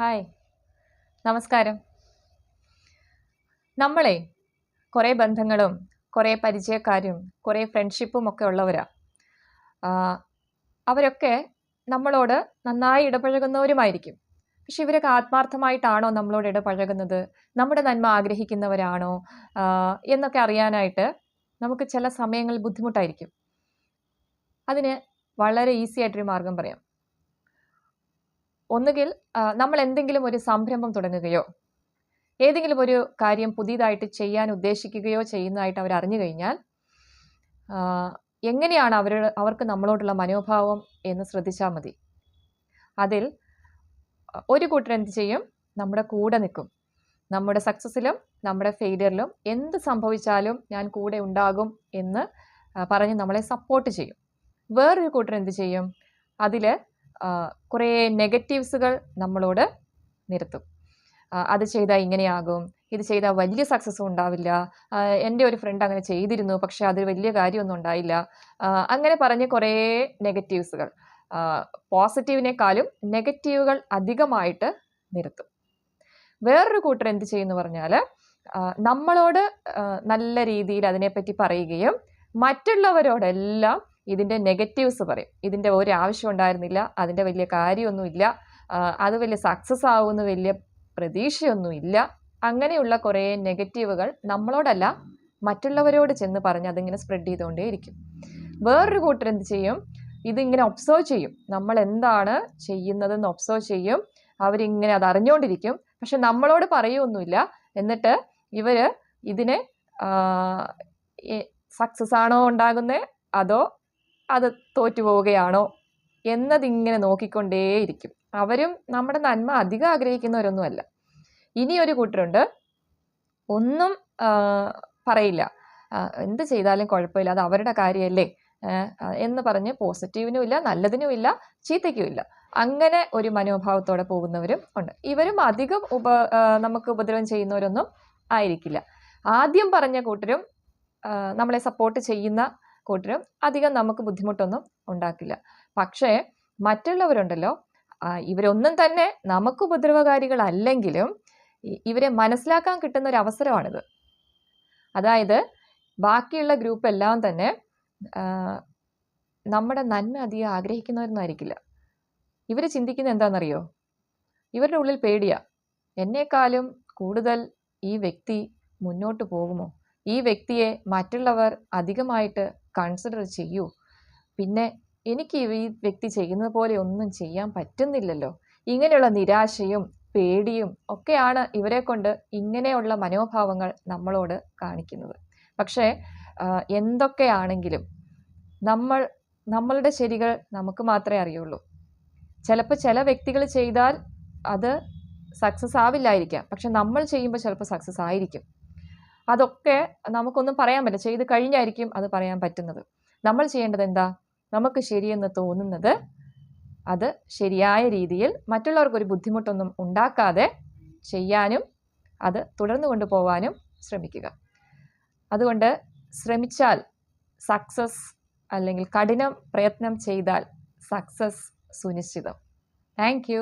Hi. നമസ്കാരം. നമ്മളെ കുറേ ബന്ധങ്ങളും കുറേ പരിചയക്കാരും കുറേ ഫ്രണ്ട്ഷിപ്പും ഒക്കെ ഉള്ളവരാ. അവരൊക്കെ നമ്മളോട് നന്നായി ഇടപഴകുന്നവരുമായിരിക്കും. പക്ഷെ ഇവരൊക്കെ ആത്മാർത്ഥമായിട്ടാണോ നമ്മളോട് ഇടപഴകുന്നത്? നമ്മുടെ നന്മ ആഗ്രഹിക്കുന്നവരാണോ? എന്നൊക്കെ അറിയാനായിട്ട് നമുക്ക് ചില സമയങ്ങളിൽ ബുദ്ധിമുട്ടായിരിക്കും. അതിന് വളരെ ഈസി ആയിട്ടൊരു മാർഗം പറയാം. ഒന്നുകിൽ നമ്മൾ എന്തെങ്കിലും ഒരു സംരംഭം തുടങ്ങുകയോ ഏതെങ്കിലും ഒരു കാര്യം പുതിയതായിട്ട് ചെയ്യാൻ ഉദ്ദേശിക്കുകയോ ചെയ്യുന്നതായിട്ട് അവർ അറിഞ്ഞു കഴിഞ്ഞാൽ എങ്ങനെയാണ് അവർ അവർക്ക് നമ്മളോടുള്ള മനോഭാവം എന്ന് ശ്രദ്ധിച്ചാൽ മതി. അതിൽ ഒരു കൂട്ടർ എന്ത് ചെയ്യും? നമ്മുടെ കൂടെ നിൽക്കും. നമ്മുടെ സക്സസ്സിലും നമ്മുടെ ഫെയിലിയറിലും എന്ത് സംഭവിച്ചാലും ഞാൻ കൂടെ ഉണ്ടാകും എന്ന് പറഞ്ഞ് നമ്മളെ സപ്പോർട്ട് ചെയ്യും. വേറൊരു കൂട്ടർ എന്ത് ചെയ്യും? അതിൽ കുറേ നെഗറ്റീവ്സുകൾ നമ്മളോട് നിരത്തും. അത് ചെയ്താൽ ഇങ്ങനെയാകും ഇത് ചെയ്താൽ വലിയ സക്സസ് ഉണ്ടാവില്ല എന്റെ ഒരു ഫ്രണ്ട് അങ്ങനെ ചെയ്തിരുന്നു പക്ഷെ അത് വലിയ കാര്യമൊന്നും ഉണ്ടായില്ല. അങ്ങനെ പറഞ്ഞ് കുറേ നെഗറ്റീവ്സുകൾ പോസിറ്റീവിനേക്കാളും നെഗറ്റീവുകൾ അധികമായിട്ട് നിരത്തും. വേറൊരു കൂട്ടർ എന്ത് ചെയ്യുന്നു പറഞ്ഞാൽ നമ്മളോട് നല്ല രീതിയിൽ അതിനെപ്പറ്റി പറയുകയും മറ്റുള്ളവരോടെല്ലാം ഇതിന്റെ നെഗറ്റീവ്സ് പറയും. ഇതിന്റെ ഒരു ആവശ്യം ഉണ്ടായിരുന്നില്ല അതിന്റെ വലിയ കാര്യമൊന്നുമില്ല അത് വലിയ സക്സസ് ആവുമെന്ന് വലിയ പ്രതീക്ഷയൊന്നുമില്ല. അങ്ങനെയുള്ള കുറേ നെഗറ്റീവുകൾ നമ്മളോടല്ല മറ്റുള്ളവരോട് ചെന്ന് പറഞ്ഞ് അതിങ്ങനെ സ്പ്രെഡ് ചെയ്തുകൊണ്ടേയിരിക്കും. വേറൊരു കൂട്ടർ എന്ത് ചെയ്യും? ഇതിങ്ങനെ ഒബ്സർവ് ചെയ്യും. നമ്മൾ എന്താണ് ചെയ്യുന്നതെന്ന് ഒബ്സർവ് ചെയ്യും. അവരിങ്ങനെ അത് അറിഞ്ഞുകൊണ്ടിരിക്കും. പക്ഷെ നമ്മളോട് പറയുമൊന്നുമില്ല എന്നിട്ട് ഇവർ ഇതിനെ സക്സസ് ആണോ ഉണ്ടാകുന്നത് അതോ അത് തോറ്റു പോവുകയാണോ എന്നതിങ്ങനെ നോക്കിക്കൊണ്ടേയിരിക്കും. അവരും നമ്മുടെ നന്മ അധികം ആഗ്രഹിക്കുന്നവരൊന്നുമല്ല. ഇനി ഒരു കൂട്ടരുണ്ട്. ഒന്നും പറയില്ല. എന്ത് ചെയ്താലും കുഴപ്പമില്ല. അത് അവരുടെ കാര്യമല്ലേ? എന്ന് പറഞ്ഞ് പോസിറ്റീവിനും ഇല്ല നല്ലതിനും ഇല്ല ചീത്തയ്ക്കും ഇല്ല. അങ്ങനെ ഒരു മനോഭാവത്തോടെ പോകുന്നവരും ഉണ്ട്. ഇവരും അധികം ഉപ നമുക്ക് ഉപദ്രവം ചെയ്യുന്നവരൊന്നും ആയിരിക്കില്ല. ആദ്യം പറഞ്ഞ കൂട്ടരും നമ്മളെ സപ്പോർട്ട് ചെയ്യുന്ന കൂട്ടരും അധികം നമുക്ക് ബുദ്ധിമുട്ടൊന്നും ഉണ്ടാക്കില്ല. പക്ഷേ മറ്റുള്ളവരുണ്ടല്ലോ ഇവരൊന്നും തന്നെ നമുക്ക് ഉപദ്രവകാരികളല്ലെങ്കിലും ഇവരെ മനസ്സിലാക്കാൻ കിട്ടുന്ന ഒരു അവസരമാണിത്. അതായത് ബാക്കിയുള്ള ഗ്രൂപ്പ് എല്ലാം തന്നെ നമ്മുടെ നന്മ അധികം ആഗ്രഹിക്കുന്നവരൊന്നും ആയിരിക്കില്ല ഇവർ ചിന്തിക്കുന്നത് എന്താണെന്നറിയോ? ഇവരുടെ ഉള്ളിൽ പേടിയാ. എന്നെക്കാളും കൂടുതൽ ഈ വ്യക്തി മുന്നോട്ട് പോകുമോ? ഈ വ്യക്തിയെ മറ്റുള്ളവർ അധികമായിട്ട് കൺസിഡർ ചെയ്യൂ. പിന്നെ എനിക്ക് ഈ വ്യക്തി ചെയ്യുന്നത് പോലെ ഒന്നും ചെയ്യാൻ പറ്റുന്നില്ലല്ലോ. ഇങ്ങനെയുള്ള നിരാശയും പേടിയും ഒക്കെയാണ് ഇവരെ കൊണ്ട് ഇങ്ങനെയുള്ള മനോഭാവങ്ങൾ നമ്മളോട് കാണിക്കുന്നത്. പക്ഷേ എന്തൊക്കെയാണെങ്കിലും നമ്മൾ നമ്മളുടെ ശരികൾ നമുക്ക് മാത്രമേ അറിയുള്ളൂ. ചിലപ്പോൾ ചില വ്യക്തികൾ ചെയ്താൽ അത് സക്സസ് ആവില്ലായിരിക്കാം. പക്ഷെ നമ്മൾ ചെയ്യുമ്പോൾ ചിലപ്പോൾ സക്സസ് ആയിരിക്കും. അതൊക്കെ നമുക്കൊന്നും പറയാൻ പറ്റില്ല. ചെയ്ത് കഴിഞ്ഞായിരിക്കും അത് പറയാൻ പറ്റുന്നത്. നമ്മൾ ചെയ്യേണ്ടത് എന്താ? നമുക്ക് ശരിയെന്ന് തോന്നുന്നത് അത് ശരിയായ രീതിയിൽ മറ്റുള്ളവർക്കൊരു ബുദ്ധിമുട്ടൊന്നും ഉണ്ടാക്കാതെ ചെയ്യാനും അത് തുടർന്നു കൊണ്ടുപോകാനും ശ്രമിക്കുക. അതുകൊണ്ട് ശ്രമിച്ചാൽ സക്സസ് അല്ലെങ്കിൽ കഠിനം പ്രയത്നം ചെയ്താൽ സക്സസ് സുനിശ്ചിതം. താങ്ക്